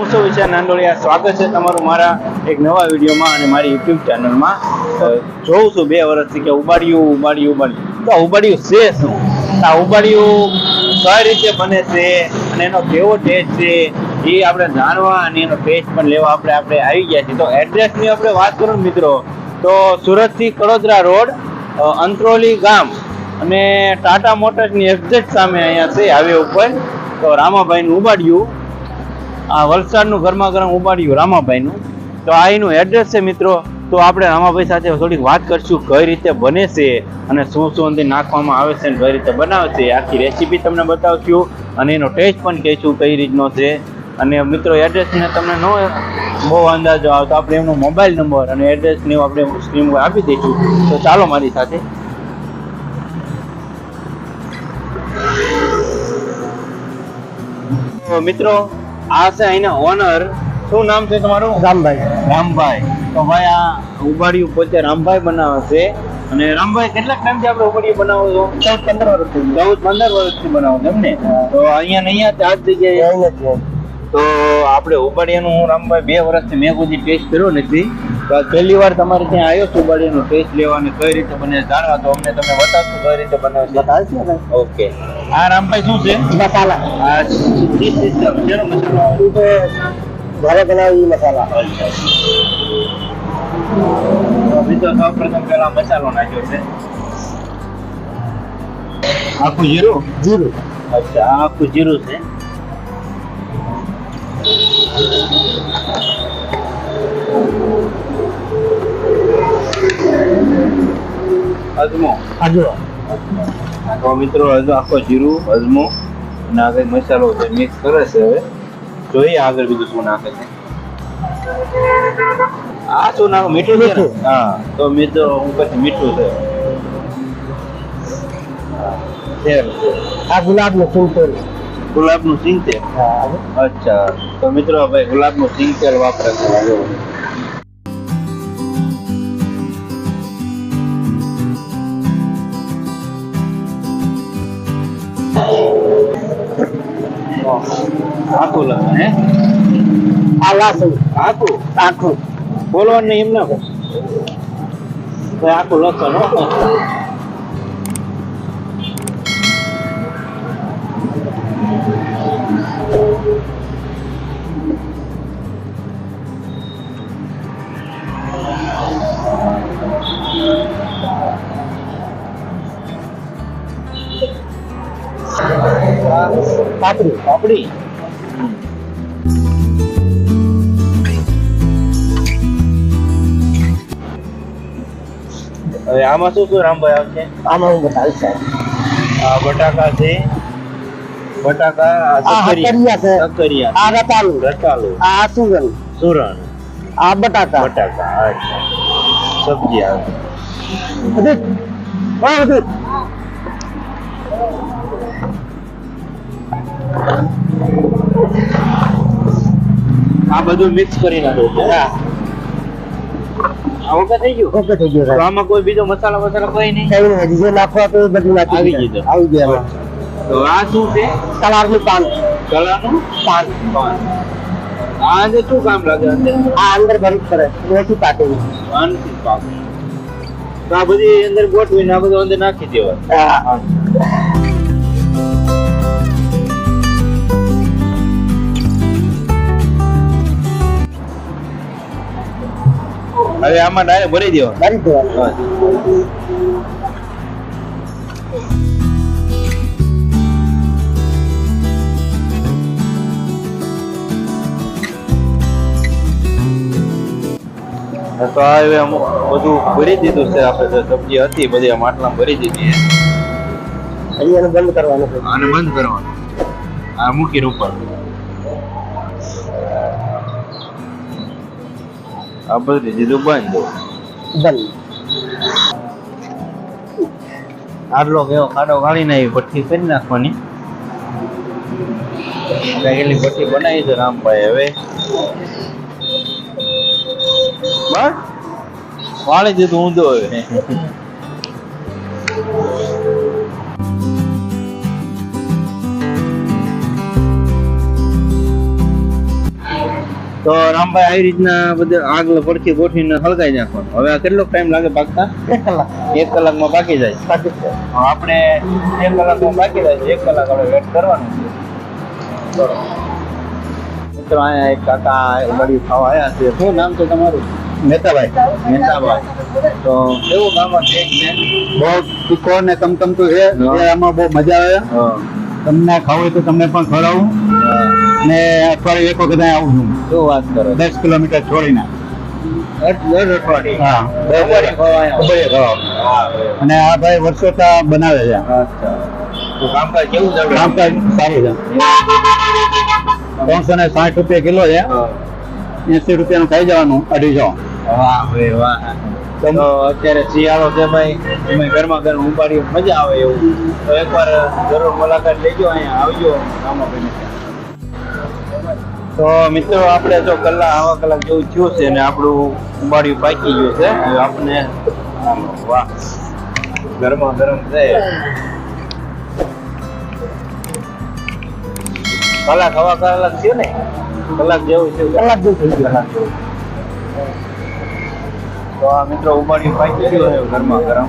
હું છું વિશાલ નાંદોળિયા, સ્વાગત છે તમારું મારા એક નવા વિડીયોમાં અને મારી યુટ્યુબ ચેનલમાં. જોઉં છું બે વર્ષથી કે ઉબાડિયું ઉબાડિયું ઉબાડિયું. તો ઉબાડ્યું છે શું? આ ઉબાડિયું કઈ રીતે બને છે અને એનો કેવો ટેસ્ટ છે એ આપણે જાણવા અને એનો ટેસ્ટ પણ લેવા આપણે આપણે આવી ગયા છીએ. તો એડ્રેસની આપણે વાત કરું મિત્રો, તો સુરતથી કડોદરા રોડ અંત્રોલી ગામ અને ટાટા મોટર્સની એક્ઝેક્ટ સામે અહીંયા છે હાઈવે ઉપર. તો રામાભાઈનું ઉબાડિયું આ વલસાડનું ગરમા ગરમ ઉપાડ્યું રામાભાઈનું. તો આ એનું એડ્રેસ છે મિત્રો. તો આપણે રામાભાઈ સાથે થોડીક વાત કરશું કઈ રીતે બને છે અને શું શું અંદર નાખવામાં આવે છે અને કઈ રીતે બનાવે છે. આખી રેસીપી તમને બતાવશું અને એનો ટેસ્ટ પણ કહીશું કઈ રીતનો છે. અને મિત્રો એડ્રેસને તમને ન બહુ અંદાજો આવે તો આપણે એમનો મોબાઈલ નંબર અને એડ્રેસને આપણે સ્ક્રીન પર આપી દઈશું. તો ચાલો મારી સાથે. મિત્રો આ છે અહીંના ઓનર શું નામ છે તમારું? રામભાઈ. રામભાઈ. તો ભાઈ આ ઉબાડિયું પોતે રામભાઈ બનાવે છે. અને રામભાઈ કેટલાક ટાઈમથી આપણે ઉબાડિયું બનાવો છો? ચૌદ પંદર વર્ષથી. ચૌદ પંદર વર્ષથી બનાવો છો એમ તો અહીંયા ને અહીંયા આ જગ્યાએ? તો આપણે ઉબાડિયાનું હું રામભાઈ બે વર્ષથી મેં કોઈ ટેસ્ટ કર્યો નથી. તો આ પહેલી વાર તમારે ત્યાં આવ્યો છું ઉબાડિયાનો ટેસ્ટ લેવા કઈ રીતે બને જાણવા તો અમને તમે બતાવશો કઈ રીતે બનાવશો ઓકે. આ રામભાઈ શું છે? મસાલા. આ શેનો મસાલો તો ઘરે બનાવી મસાલા. મિત્રો સૌ પ્રથમ પેલા મસાલો નાખ્યો છે. આખું જીરું? જીરું. અચ્છા આ આખું જીરું છે. અજમો. આજુ તો મિત્રો આખો જીરું અજમો અને આગળ મસાલો છે મિક્સ કરે છે હવે જોઈએ આગળ બીજું શું નાખે છે. આ શું નાખો મીઠું છે હા તો મિત્રો હું પછી મીઠું છે. આ ગુલાબનું સિંગતેલ. ગુલાબનું સિંગ તેલ હા. અચ્છા. તો મિત્રો ભાઈ ગુલાબનું સિંગ તેલ વાપરે છે. આખું લખન હે? આ લસણ આખું? આખું. બોલવાનું એમ ના કોઈ ભાઈ આખું લખન હો. પાપડી પાપડી. હવે આમાં શું શું રામભાઈ આવશે? આમાં હું બતાવીશ આ બટાકા છે બટાકા આ સક્કરિયા છે. સક્કરિયા. આ રતાલું. રતાળુ આ સુગન સુરણ આ બટાકા. બટાકા અચ્છા. સબ્જી આવે. બધું આ બધું મિક્સ કરી નાખો. હા. આ થઈ ગયું? ઓકે થઈ ગયું તો આમાં કોઈ બીજો મસાલો મસાલો કોઈ નહીં? કઈ નહીં જે નાખવા તો બધું નાખી આવી ગયું. આવી ગયા તો આ શું છે? કલારનું પાન. કલારનું પાન. પાન. આ અંદર શું કામ લાગે અંદર? આ અંદર બંધ કરે. એથી પાકેલું નથી પાક. તો આ બધી અંદર ગોઠવીને આ બધું અંદર નાખી દેવા હા. હવે આમાં ડાયરેક્ટ ભરી દેવા ભરી દેવા તો આ હવે બધું ભરી દીધું છે આપણે સબ્જી હતી બધી આ માટલામાં ભરી દીધી છે. બંધ કરવાનું આને બંધ કરવાનું. આ મૂકી ઉપર. આ બધું દીધું બંધ. બંધ. આટલો કેવો ખાડો કાઢી નાખી ભઠ્ઠી કરી નાખવાની. એટલી ભઠ્ઠી બનાવી છે રામભાઈ હવે. બસ. વાળી દીધું ઊંધો હવે. તો રામભાઈ આવી રીતના બધે આગળ પડખી ગોઠવીને હળગાઈ નાખવાનું હવે આ કેટલો ટાઈમ લાગે પાકતા એક કલાક. એક કલાકમાં પાકી જાય. આપણે એક કલાકમાં રહે છે. એક કલાક આપણે વેટ કરવાનું છે. મિત્રો અહીંયા એક કાકા ઉગાડી ખાવા આવ્યા છે. શું નામ છે તમારું? મહેતાભાઈ. મહેતાભાઈ. તો કેવું ગામમાં છે? છે બહુ તીખો ને કમકમતું છે. એ આમાં બહુ મજા આવે. તમને ખાવું હોય તો તમને પણ ખવડાવું. ને અઠવાડિયે એક વખત આવું છું. શું વાત કરો દસ કિલોમીટર છોડીને. અને આ ભાઈ વર્ષોતા બનાવે છે. કામકાજ સારું છે. ત્રણસો ને સાઠ રૂપિયા કિલો છે. એસી રૂપિયાનું ખાઈ જવાનું અઢીસો. વાહ વાહ. તો અત્યારે શિયાળો છે ભાઈ. તમે ગરમા ગરમ ઉપાડી મજા આવે એવું. તો એકવાર જરૂર મુલાકાત લેજો અહીંયા આવજો. રામાભાઈને ત્યાં. તો મિત્રો આપણે જો કલાક આવા કલાક જેવું થયું છે અને આપણું ઉંબાડિયું પાકી ગયું છે આપણે વાહ ગરમા ગરમ છે. કલાક હવા કલાક થયું ને? કલાક જેવું છે કલાક જેવું થઈ ગયું. કલાક જેવું. તો આ મિત્રો ઉંબાડિયું પાકી ગયું છે ગરમા ગરમ.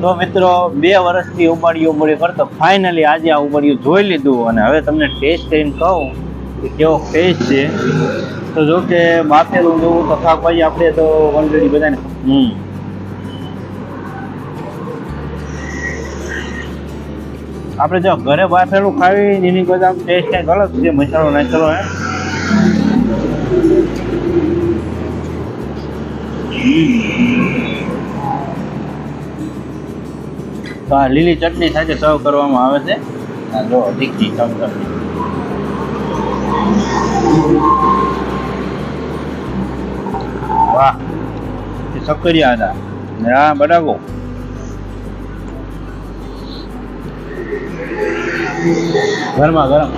તો મિત્રો બે વર્ષથી ઉબાડિયું ઉબાડી કરતો. ફાઇનલી આજે આ ઉબાડિયું જોઈ લીધું અને હવે તમને ટેસ્ટ કરીને કહું કે કેવો ટેસ્ટ છે. તો જો કે બાફેલું જોવું તો શાકભાજી આપણે તો ઓલરેડી બધાને હમ. આપણે જો ઘરે બાફેલું ખાવી એની બધા ટેસ્ટ કંઈક અલગ છે મસાલો નાખેલો હે. તો આ લીલી ચટણી સાથે સર્વ કરવામાં આવે છે. જો તીખી ચટણી વાહ સક્કરિયા હતા. ને આ બટાકો. ગરમા ગરમ.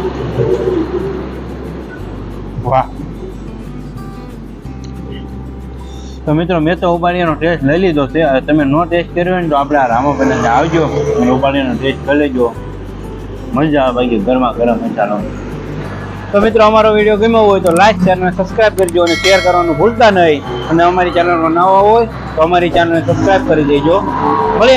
વાહ. તો મિત્રો, મેં તો ઉબાડીનો ટેસ્ટ લઈ લીધો છે. તમે નો ટેસ્ટ કર્યો હોય ને તો આપણે આ રામાભાઈને આવજો અને ઉબાડીનો ટેસ્ટ કરી લેજો. મજા આવે બાકી ગરમા ગરમ મસાલો તો મિત્રો, અમારો વીડિયો ગમ્યો હોય તો લાઈક શેર અને સબસ્ક્રાઇબ કરજો અને શેર કરવાનું ભૂલતા નહીં. અને અમારી ચેનલમાં નવા હોય તો અમારી ચેનલને સબસ્ક્રાઇબ કરી દેજો. મળીએ